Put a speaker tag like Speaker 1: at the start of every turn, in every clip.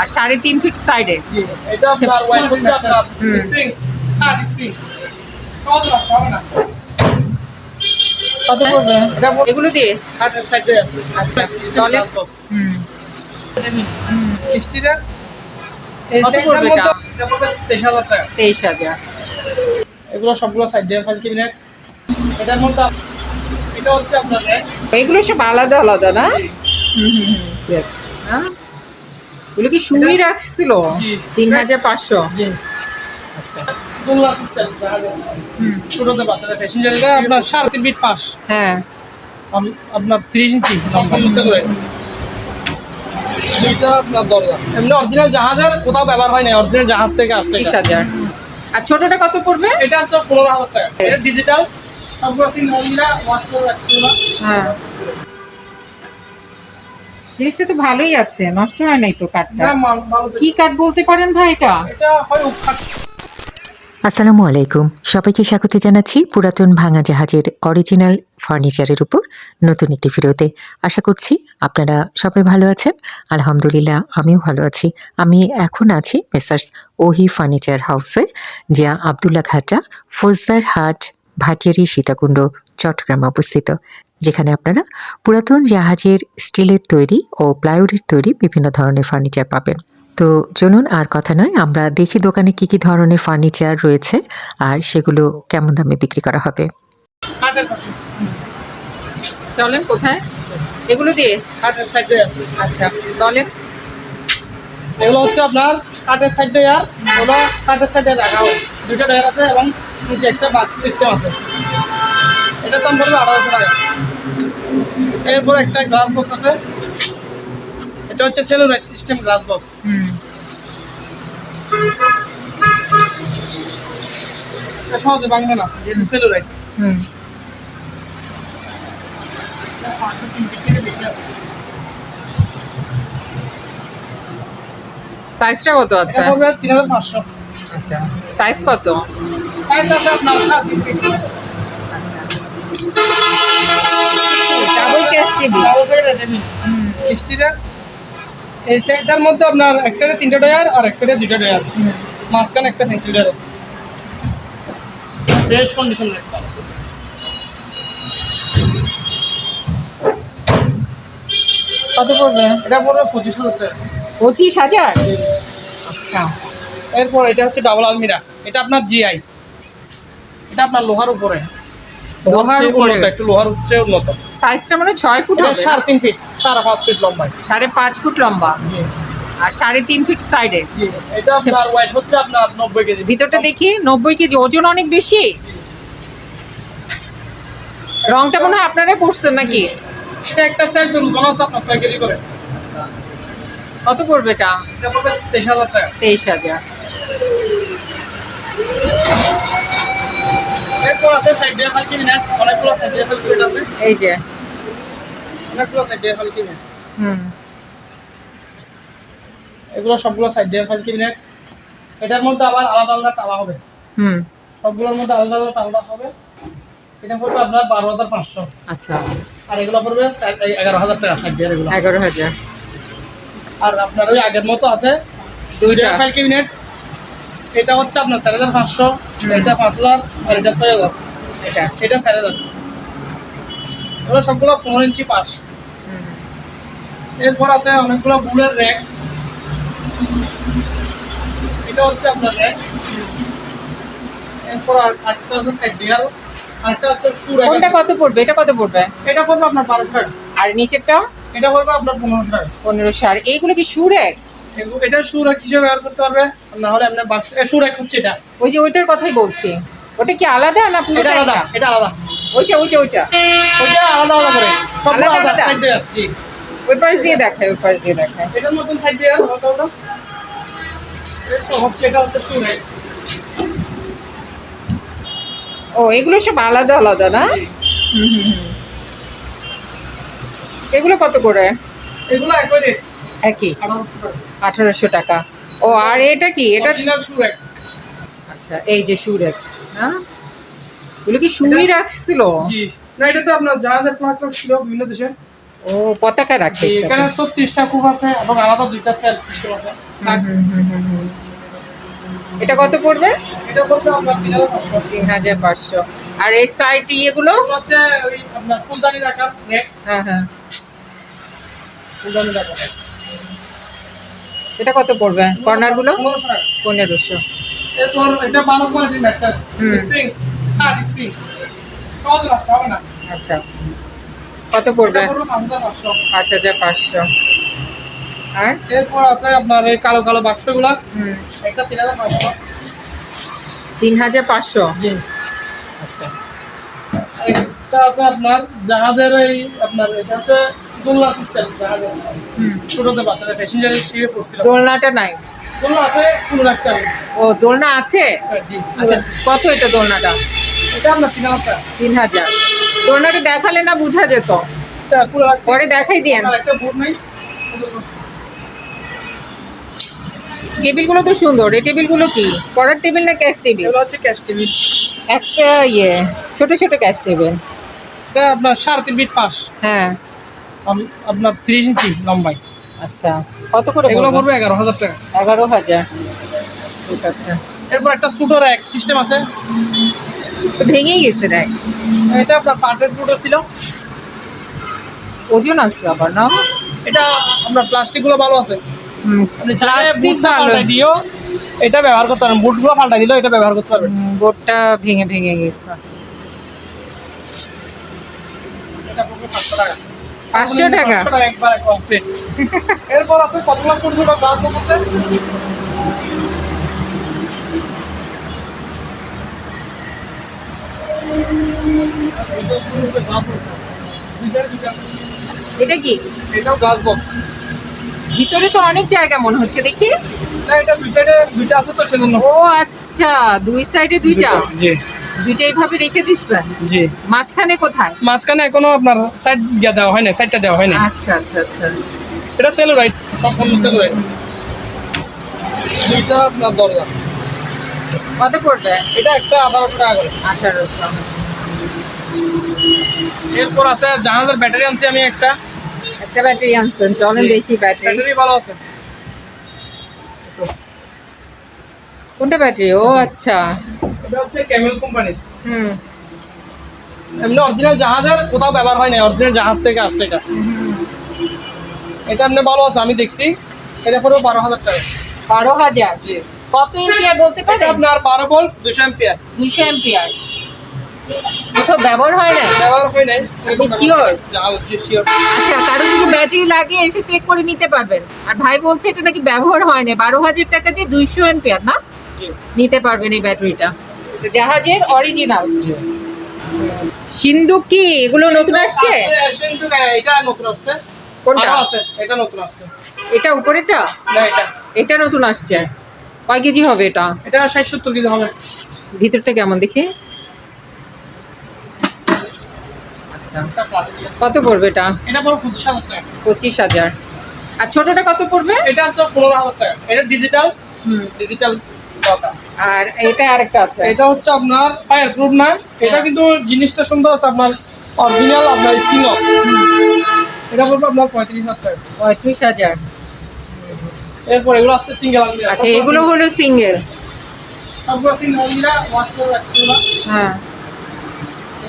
Speaker 1: আর সাড়ে তিন ফিট সাইডে।
Speaker 2: স্প্রিং হ্যাঁ
Speaker 1: কত পড়বে? এগুলো দিয়ে?
Speaker 2: সাইডে
Speaker 1: আচ্ছা, কত? এটা?
Speaker 2: পড়বে তেইশ হাজার এগুলো সবগুলো সাইড দিয়ে ফাইল কিনে এটার মধ্যে এটা হচ্ছে আপনার
Speaker 1: এগুলো সব আলাদা আলাদা না? হুম হুম হুম। হ্যাঁ? এগুলো কি শুই রাখছিল। তিন হাজার পাঁচশো? আচ্ছা
Speaker 2: বাচ্চাদের আপনার সাড়ে তিন ফিট
Speaker 1: হ্যাঁ।
Speaker 2: আপনার তিরিশ ইঞ্চি লম্বা। মধ্যে করে এটা আপনার দরজা। এমনি অরিজিনাল জাহাজের কোথাও ব্যবহার হয় না অরিজিনাল জাহাজ থেকে আসছে
Speaker 1: ত্রিশ হাজার। আর ছোটটা কত পড়বে?
Speaker 2: এটা তো পনেরো হাজার টাকা। এটা ডিজিটাল সবগুলো ওয়াশ করে রাখছিল
Speaker 1: হ্যাঁ। জিনিসটা তো ভালোই আছে নষ্ট হয় নাই তো কাঠটা। কি কাঠ বলতে পারেন ভাই এটা?
Speaker 2: এটা হয়
Speaker 3: আসসালামু আলাইকুম। সবাইকে স্বাগত জানাচ্ছি পুরাতন ভাঙা জাহাজের অরিজিনাল ফার্নিচারের উপর নতুন একটি ভিডিওতে। আশা করছি আপনারা সবাই ভালো আছেন। আলহামদুলিল্লাহ আমিও ভালো আছি। আমি এখন আছি মেসার্স ওহি ফার্নিচার হাউসে যা আবদুল্লা ঘাটা ফৌজদার হাট ভাটিয়ারি সীতাকুণ্ড চট্টগ্রাম অবস্থিত যেখানে আপনারা পুরাতন জাহাজের স্টিলের তৈরি ও প্লাইউডের তৈরি বিভিন্ন ধরনের ফার্নিচার পাবেন। তো চলুন আর কথা নয় আমরা দেখি দোকানে কি কি ধরনের ফার্নিচার রয়েছে আর সেগুলো কেমন দামে বিক্রি করা হবে।
Speaker 1: চলেন কোথায়? এগুলো দিয়ে?
Speaker 2: হাটের সাইডে
Speaker 1: আচ্ছা চলেন।
Speaker 2: এগুলো হচ্ছে আপনার কাঠের সাইড ডেয়ার ওগুলো কাঠের সাইডে রাখা হয়। দুইটা ডেয়ার আছে এবং নিচে একটা বাস সিস্টেম আছে। এটার দাম পড়বে আঠারোশো টাকা। এরপর একটা গ্লাস বক্স আছে। এটা হচ্ছে সেলুলাইট সিস্টেম গ্লাস বক্স সহজে ভাঙবে না যেহেতু সেলুলাইট
Speaker 1: সাইজটা কত আছে?
Speaker 2: তিন হাজার পাঁচশো।
Speaker 1: আচ্ছা। সাইজ কত?
Speaker 2: সাইজ আছে আপনার সাড়ে তিন feet
Speaker 1: double cash TV
Speaker 2: double সাইডের টেবিল স্টিলের এই সাইডটার মধ্যে আপনার এক সাইডে তিনটা ডয়ার আর এক সাইডে দুইটা ডয়ার মাঝখানে একটা পেন্সিল ডয়ার ফ্রেশ কন্ডিশন
Speaker 1: কত পড়বে?
Speaker 2: এটা পড়বে পঁচিশ হাজার টাকা।
Speaker 1: পঁচিশ হাজার? আচ্ছা।
Speaker 2: এরপর এটা হচ্ছে ডাবল আলমিরা এটা আপনার জিআই এটা আপনার লোহার উপরে।
Speaker 1: লোহার উপরে?
Speaker 2: একটু লোহার হচ্ছে উন্নত
Speaker 1: সাইজটা মানে ছয় ফুট
Speaker 2: সাড়ে তিন ফিট সাড়ে পাঁচ ফিট লম্বা।
Speaker 1: সাড়ে পাঁচ ফুট লম্বা। আর সাড়ে তিন ফিট সাইডে
Speaker 2: এটা আপনার ওয়েট হচ্ছে আপনার নব্বই কেজি।
Speaker 1: ভিতরটা দেখি নব্বই কেজি ওজন অনেক বেশি? রংটা মনে হয় আপনারা করছেন নাকি?
Speaker 2: এটা একটা সাইজ রুকানো আছে আপনার ছয় কেজি করে।
Speaker 1: কত পড়বে এটা?
Speaker 2: এটা পড়বে তেইশ হাজার টাকা।
Speaker 1: তেইশ হাজার।
Speaker 2: এরপর আছে সাইড দিয়ে ফাল কিনে নেন অনেকগুলো সাইড দিয়ে ফাল কিনে আছে।
Speaker 1: এই যে
Speaker 2: অনেকগুলো সাইড দিয়ে ফাল কিনে
Speaker 1: হুম
Speaker 2: এগুলো সবগুলো সাইড দিয়ে ফাল কিনে এটার মধ্যে আবার আলাদা আলাদা তালা হবে।
Speaker 1: হুম।
Speaker 2: সবগুলোর মধ্যে আলাদা আলাদা তালা হবে। এটা পড়বে আপনার বারো হাজার পাঁচশো।
Speaker 1: আচ্ছা।
Speaker 2: আর এগুলো পড়বে এগারো হাজার টাকা সাইড দিয়ে এগুলো।
Speaker 1: এগারো হাজার।
Speaker 2: আর আপনার ওই আগের মতো আছে। দুইটা ফাইল ক্যাবিনেট এটা হচ্ছে আপনার চার হাজার পাঁচশো। এটা পাঁচ হাজার আর এটা ছয় হাজার।
Speaker 1: এটা।
Speaker 2: এটা চার হাজার। এগুলো সবগুলো পনেরো ইঞ্চি
Speaker 1: হুম।
Speaker 2: এরপর আছে অনেকগুলো বুলের র্যাক। এটা হচ্ছে আপনার র্যাক। এরপর আর আটটা হচ্ছে সাইড ডিয়ার আরেকটা হচ্ছে শু র্যাক
Speaker 1: কোনটা কত পড়বে? এটা কত পড়বে?
Speaker 2: এটা পড়বে আপনার বারোশো টাকা।
Speaker 1: আর নিচেরটা?
Speaker 2: এটা পড়বে আপনার পনেরোশো টাকা।
Speaker 1: পনেরোশো আর এইগুলো কি এক
Speaker 2: এগু- এটা শু র্যাক হিসেবে ব্যবহার করতে পারবে। না হলে আপনার বাক্স শু র্যাক হচ্ছে এটা।
Speaker 1: ওই যে ওইটার কথাই বলছি। ওটা কি আলাদা না
Speaker 2: এটা আলাদা এটা আলাদা।
Speaker 1: ওইটা ওইটা ওইটা।
Speaker 2: ওইটা আলাদা আলাদা করে। সবগুলো
Speaker 1: আলাদা
Speaker 2: জি।
Speaker 1: ওই পাশ দিয়ে দেখায় ওই পাশ দিয়ে দেখায়।
Speaker 2: এটার মতন শু র্যাক
Speaker 1: ও এগুলো সব আলাদা আলাদা না। এগুলো কত করে?
Speaker 2: এগুলো একই? আঠারোশো টাকা।
Speaker 1: ও আর এটা কি? এটা আচ্ছা এই যে সুর এক হ্যাঁ এগুলো কি শুই রাখছিল?
Speaker 2: না এটা তো আপনার জাহাজের প্লাটফর্ম ছিল বিভিন্ন দেশে
Speaker 1: ও পতাকা রাখে
Speaker 2: এখানে ছত্রিশটা কূপ আছে এবং আলাদা দুইটা সেল সিস্টেম আছে।
Speaker 1: এটা কত পড়বে?
Speaker 2: এটা আপনার তিন হাজার পাঁচশো।
Speaker 1: তিন হাজার পাঁচশো। আর এই সাইড ইয়েগুলো
Speaker 2: হচ্ছে ওই আপনার ফুলদানি নেট
Speaker 1: হ্যাঁ হ্যাঁ।
Speaker 2: ফুলদানি রাখার
Speaker 1: এটা কত পড়বে? কর্নারগুলো?
Speaker 2: পনেরোশো এরপর এটা ভালো কোয়ালিটির ম্যাট্রেস। স্প্রিং হ্যাঁ স্প্রিং সহজ রাস্তা হবে না।
Speaker 1: আচ্ছা। কত পড়বে?
Speaker 2: পাঁচ হাজার পাঁচশো।
Speaker 1: পাঁচ আর?
Speaker 2: এরপর আছে আপনার এই কালো কালো বাক্সগুলা।
Speaker 1: হুম,
Speaker 2: একটা তিন হাজার পাঁচশো।
Speaker 1: তিন হাজার পাঁচশো?
Speaker 2: জি।
Speaker 1: আচ্ছা।
Speaker 2: আছে আপনার জাহাজের এই আপনার এটা হচ্ছে দোলনা সিস্টেম জাহাজের। ছোটতে বাচ্চাদের প্যাসেঞ্জার শিপে পড়ছিল।
Speaker 1: দোলনাটা নাই?
Speaker 2: দোলনা আছে কোনো রাখছে
Speaker 1: ও দোলনা আছে?
Speaker 2: জি।
Speaker 1: আচ্ছা কত এটা দোলনাটা?
Speaker 2: এটা আপনার তিন হাজার।
Speaker 1: তিন হাজার। দোলনাটা দেখালে না বোঝা যেত।
Speaker 2: পরে
Speaker 1: দেখাই
Speaker 2: একটা
Speaker 1: টেবিলগুলো তো সুন্দর এই টেবিলগুলো কি? পড়ার টেবিল না ক্যাশ টেবিল?
Speaker 2: হচ্ছে ক্যাশ টেবিল।
Speaker 1: একটা ইয়ে ছোট ছোট ক্যাশ টেবিল।
Speaker 2: এটা আপনার সাড়ে তিন ফিট পাশ
Speaker 1: হ্যাঁ।
Speaker 2: আপনার তিরিশ ইঞ্চি লম্বাই।
Speaker 1: আচ্ছা কত করে
Speaker 2: এগুলো
Speaker 1: পড়বে?
Speaker 2: এগারো হাজার টাকা।
Speaker 1: এগারো হাজার। ঠিক আছে।
Speaker 2: এরপর একটা ছোটো র্যাক সিস্টেম আছে।
Speaker 1: ভেঙেই গেছে দেখ।
Speaker 2: এটা আপনার পার্টের ফুটো ছিল।
Speaker 1: ওজন আবার না?
Speaker 2: এটা আপনার প্লাস্টিকগুলো ভালো আছে। দিও এটা ব্যবহার করতে বুটগুলো পাল্টাই দিলেও এটা ব্যবহার করতে পারবেন।
Speaker 1: ভেঙে ভেঙে গেছে।
Speaker 2: পাঁচশো টাকা? এরপর আছে কতগুলো ছোট ছোট গাছ
Speaker 1: এটা কি?
Speaker 2: এটাও গ্লাস বক্স
Speaker 1: ভিতরে তো অনেক জায়গা মনে হচ্ছে দেখি।
Speaker 2: না এটা দুই সাইডে দুইটা আছে তো সেজন্য।
Speaker 1: ও আচ্ছা দুই সাইডে দুইটা?
Speaker 2: জি।
Speaker 1: দুইটা এইভাবে রেখে দিচ্ছেন
Speaker 2: জি।
Speaker 1: মাঝখানে কোথায়?
Speaker 2: মাঝখানে এখনও আপনার সাইড গিয়ে দেওয়া হয় না সাইডটা দেওয়া হয় না
Speaker 1: আচ্ছা আচ্ছা আচ্ছা।
Speaker 2: এটা সেলুরাইট সম্পূর্ণ সেলুরাইট দুইটা আপনার দরজা
Speaker 1: কত পড়বে?
Speaker 2: এটা একটা আঠারোশো টাকা করে।
Speaker 1: আঠারোশো।
Speaker 2: এরপর আছে জাহাজের ব্যাটারি আনছি আমি একটা।
Speaker 1: একটা ব্যাটারি আনছেন চলেন দেখি ব্যাটারি।
Speaker 2: ব্যাটারি ভালো আছে।
Speaker 1: কোনটা ব্যাটারি? ও আচ্ছা।
Speaker 2: এটা হচ্ছে ক্যামেল কোম্পানির।
Speaker 1: হুম।
Speaker 2: এমনি অরিজিনাল জাহাজের কোথাও ব্যবহার হয় না অরিজিনাল জাহাজ থেকে আসছে এটা। এটা এমনি ভালো আছে আমি দেখছি। এটা পড়বে বারো হাজার টাকা।
Speaker 1: বারো হাজার?
Speaker 2: জি।
Speaker 1: কত এম্পিয়ার বলতে পারেন?
Speaker 2: আপনার বারো ভোল্ট দুশো এম্পিয়ার
Speaker 1: দুশো এম্পিয়ার কোথাও ব্যবহার হয় না?
Speaker 2: ব্যবহার হয় নাই।
Speaker 1: আপনি
Speaker 2: শিওর
Speaker 1: আচ্ছা কারও যদি ব্যাটারি লাগে এসে চেক করে নিতে পারবেন। আর ভাই বলছে এটা নাকি ব্যবহার হয় না বারো হাজার টাকা দিয়ে দুইশো এম্পিয়ার না? নিতে পারবেন এই ব্যাটারিটা তো জাহাজের অরিজিনাল
Speaker 2: জি
Speaker 1: কি? এগুলো নতুন আসছে?
Speaker 2: এটা নতুন আসছে।
Speaker 1: কোনটা?
Speaker 2: এটা নতুন আসছে।
Speaker 1: এটা উপরেরটা?
Speaker 2: না এটা।
Speaker 1: এটা নতুন আসছে। কয় কেজি হবে এটা?
Speaker 2: এটা ষাট সত্তর কেজি হবে।
Speaker 1: ভিতরটা কেমন দেখি? আচ্ছা কত পড়বে এটা?
Speaker 2: এটা পড়বে পঁচিশ হাজার টাকা।
Speaker 1: পঁচিশ হাজার। আর ছোটটা কত পড়বে?
Speaker 2: এটা হচ্ছে পনেরো হাজার টাকা। এটা ডিজিটাল
Speaker 1: হুম।
Speaker 2: ডিজিটাল
Speaker 1: আর এটা আরেকটা আছে।
Speaker 2: এটা হচ্ছে আপনার ফায়ার প্রুফ না। এটা
Speaker 1: হ্যাঁ।
Speaker 2: কিন্তু জিনিসটা সুন্দর আছে আপনার অরিজিনাল আপনার স্কিন এটা বলব আপনার পঁয়ত্রিশ হাজার টাকা।
Speaker 1: পঁয়ত্রিশ হাজার।
Speaker 2: এরপর এগুলো আসছে সিঙ্গেল
Speaker 1: আচ্ছা এগুলো হলো সিঙ্গেল
Speaker 2: সবগুলো সিঙ্গেল ওয়াশ করে রাখছি
Speaker 1: হ্যাঁ
Speaker 2: এগুলো এখনও তাক লাগানো হয়নি। ওরা তাক লাগানো।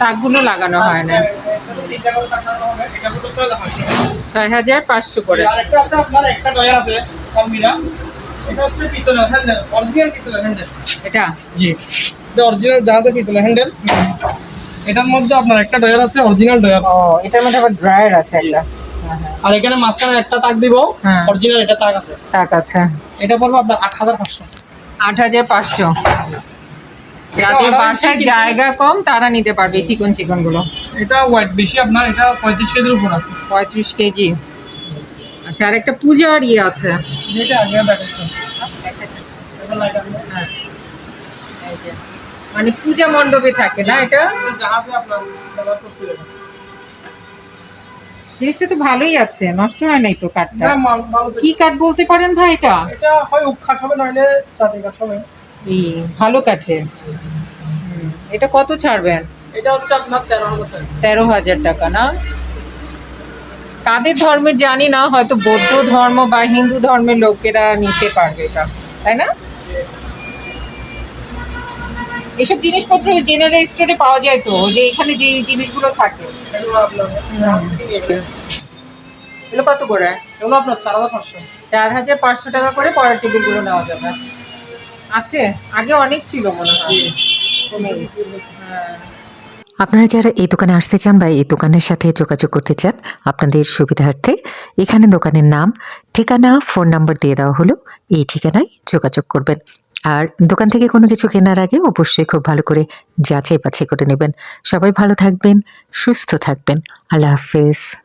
Speaker 1: তাকগুলো লাগানো হয় না।
Speaker 2: ছয়
Speaker 1: হাজার পাঁচশো করে।
Speaker 2: এটা জি। অরিজিনাল জাহাজের পিতলের হ্যান্ডেল এটার মধ্যে আপনার একটা ডয়ার আছে অরিজিনাল ডয়ার
Speaker 1: ও এটার মধ্যে আবার ড্রায়ার আছে একটা।
Speaker 2: আর এখানে মাঝখানে একটা তাক দিব
Speaker 1: হ্যাঁ।
Speaker 2: অরিজিনাল এটা তাক আছে।
Speaker 1: তাক আছে।
Speaker 2: এটা পড়বে আপনার আট হাজার পাঁচশো।
Speaker 1: আট হাজার পাঁচশো। যাদের বাসায় জায়গা কম তারা নিতে পারবে চিকন চিকনগুলো
Speaker 2: এটা ওয়েট বেশি আপনার এটা পঁয়ত্রিশ কেজির উপর আছে।
Speaker 1: পঁয়ত্রিশ কেজি। আচ্ছা আর একটা পূজার ইয়ে আছে।
Speaker 2: এটা আগে দেখাচ্ছি।
Speaker 1: হ্যাঁ। মানে পূজা মণ্ডপে থাকে না এটা। জিনিসটা তো ভালোই আছে নষ্ট হয় নাই তো কাঠটা? কি কাঠ বলতে পারেন ভাই এটা?
Speaker 2: এটা হয় উৎখাট হবে নইলে চাঁদি কাঠ হবে।
Speaker 1: এই ভালো হুম, এটা কত ছাড়বেন?
Speaker 2: এটা হচ্ছে আপনার তেরো হাজার টাকা।
Speaker 1: তেরো হাজার টাকা না? কাদের ধর্মের জানি না হয়তো বৌদ্ধ ধর্ম বা হিন্দু ধর্মের লোকেরা নিতে পারবে এটা তাই না? এসব জিনিসপত্র জেনারেল স্টোরে পাওয়া যায় তো যে এখানে যে জিনিসগুলো থাকে।
Speaker 2: এগুলো
Speaker 1: কত করে?
Speaker 2: এগুলো আপনার চার হাজার পাঁচশো।
Speaker 1: চার হাজার পাঁচশো টাকা করে পরের টেবিলগুলো নেওয়া যাবে। আছে আগে অনেক ছিল মনে হয়। হ্যাঁ।
Speaker 3: আপনারা যারা এই দোকানে আসতে চান বা এই দোকানের সাথে যোগাযোগ করতে চান আপনাদের সুবিধার্থে এখানে দোকানের নাম ঠিকানা ফোন নাম্বার দিয়ে দেওয়া হলো। এই ঠিকানায় যোগাযোগ করবেন। আর দোকান থেকে কোনো কিছু কেনার আগে অবশ্যই খুব ভালো করে যাচাই বাছাই করে নেবেন। সবাই ভালো থাকবেন, সুস্থ থাকবেন। আল্লাহ হাফেজ।